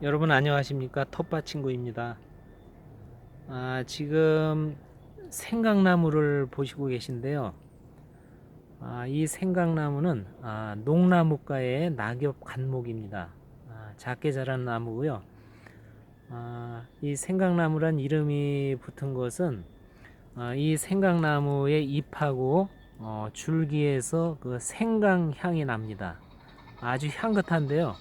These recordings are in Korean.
여러분 안녕하십니까 텃밭 친구입니다. 아, 지금 생강나무를 보시고 계신데요. 아, 이 생강나무는 아, 농나무과의 낙엽 관목입니다. 아, 작게 자란 나무고요. 아, 이 생강나무란 이름이 붙은 것은 아, 이 생강나무의 잎하고 어, 줄기에서 그 생강 향이 납니다. 아주 향긋한데요.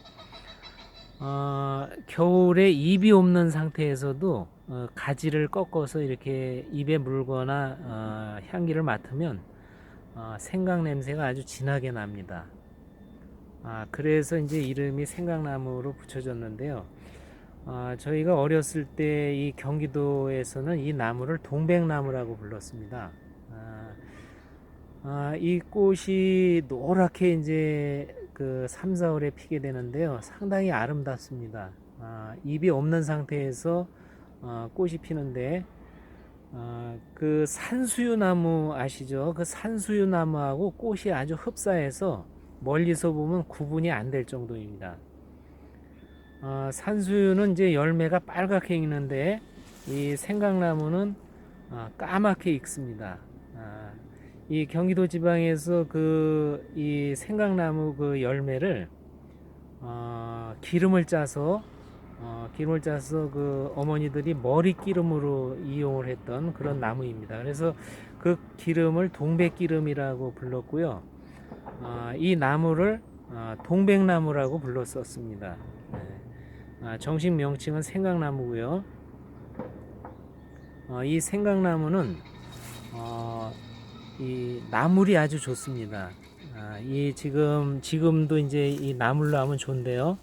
어, 겨울에 잎이 없는 상태에서도 어, 가지를 꺾어서 이렇게 입에 물거나 어, 향기를 맡으면 어, 생강 냄새가 아주 진하게 납니다. 아, 그래서 이제 이름이 생강나무로 붙여졌는데요. 아, 저희가 어렸을 때 이 경기도에서는 이 나무를 동백나무라고 불렀습니다. 아, 아, 이 꽃이 노랗게 이제 그 3, 4월에 피게 되는데요. 상당히 아름답습니다. 아, 잎이 없는 상태에서 어, 꽃이 피는데 어, 그 산수유나무 아시죠? 그 산수유나무하고 꽃이 아주 흡사해서 멀리서 보면 구분이 안 될 정도입니다. 어, 산수유는 이제 열매가 빨갛게 익는데 이 생강나무는 어, 까맣게 익습니다. 아, 이 경기도 지방에서 그 이 생강나무 그 열매를 어, 기름을 짜서 어, 기름을 짜서 그 어머니들이 머리 기름으로 이용을 했던 그런 나무입니다. 그래서 그 기름을 동백기름이라고 불렀고요. 어, 이 나무를 어, 동백나무라고 불렀었습니다. 네. 아, 정식 명칭은 생강나무고요. 어, 이 생강나무는 어, 이 나물이 아주 좋습니다. 아, 이 지금 지금도 이제 이 나물로 하면 좋은데요.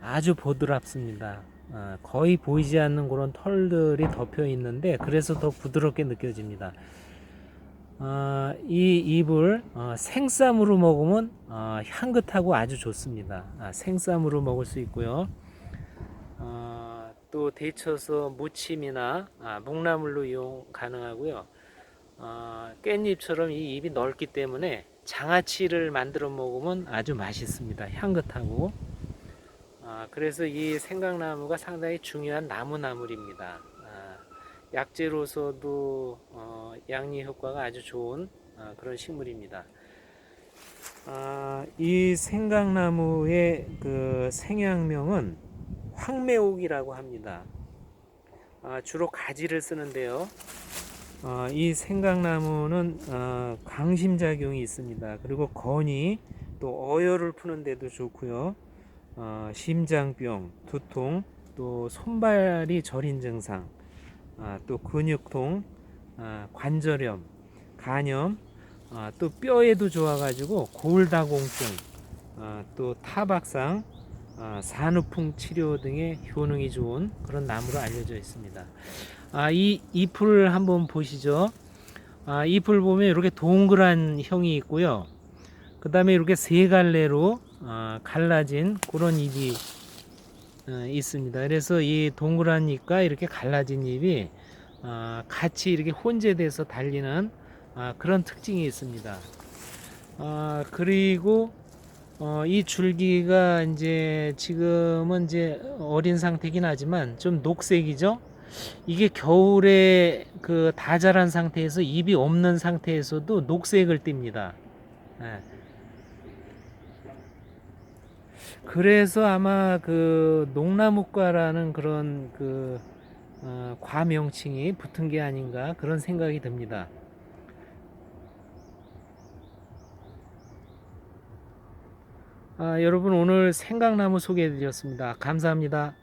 아주 보드랍습니다. 아, 거의 보이지 않는 그런 털들이 덮여 있는데 그래서 더 부드럽게 느껴집니다. 아, 이 잎을 어, 생쌈으로 먹으면 어, 향긋하고 아주 좋습니다. 아, 생쌈으로 먹을 수 있고요. 어, 또 데쳐서 무침이나 아, 묵나물로 이용 가능하고요. 어, 깻잎처럼 이 잎이 넓기 때문에 장아찌를 만들어 먹으면 아주 맛있습니다. 향긋하고. 아, 그래서 이 생강나무가 상당히 중요한 나무나물입니다. 아, 약재로서도 어, 양리 효과가 아주 좋은 아, 그런 식물입니다. 아, 이 생강나무의 그 생양명은 황매옥이라고 합니다. 아, 주로 가지를 쓰는데요. 어, 이 생강나무는 어, 강심작용이 있습니다. 그리고 건이 또 어혈을 푸는 데도 좋고요. 어, 심장병, 두통, 또 손발이 저린 증상, 아, 또 근육통, 아, 관절염, 간염, 아, 또 뼈에도 좋아가지고 골다공증, 아, 또 타박상, 아, 산후풍 치료 등의 효능이 좋은 그런 나무로 알려져 있습니다. 아, 이 잎을 한번 보시죠. 아, 잎을 보면 이렇게 동그란 형이 있고요. 그 다음에 이렇게 세 갈래로 어, 갈라진 그런 잎이 어, 있습니다. 그래서 이 동그란 잎과 이렇게 갈라진 잎이 어, 같이 이렇게 혼재돼서 달리는 아, 그런 특징이 있습니다. 아, 그리고 어, 이 줄기가 이제 지금은 이제 어린 상태긴 하지만 좀 녹색이죠. 이게 겨울에 그 다 자란 상태에서 잎이 없는 상태에서도 녹색을 띱니다. 예. 그래서 아마 그 농나무과라는 그런 그 어, 과명칭이 붙은 게 아닌가 그런 생각이 듭니다. 아, 여러분 오늘 생강나무 소개해 드렸습니다. 감사합니다.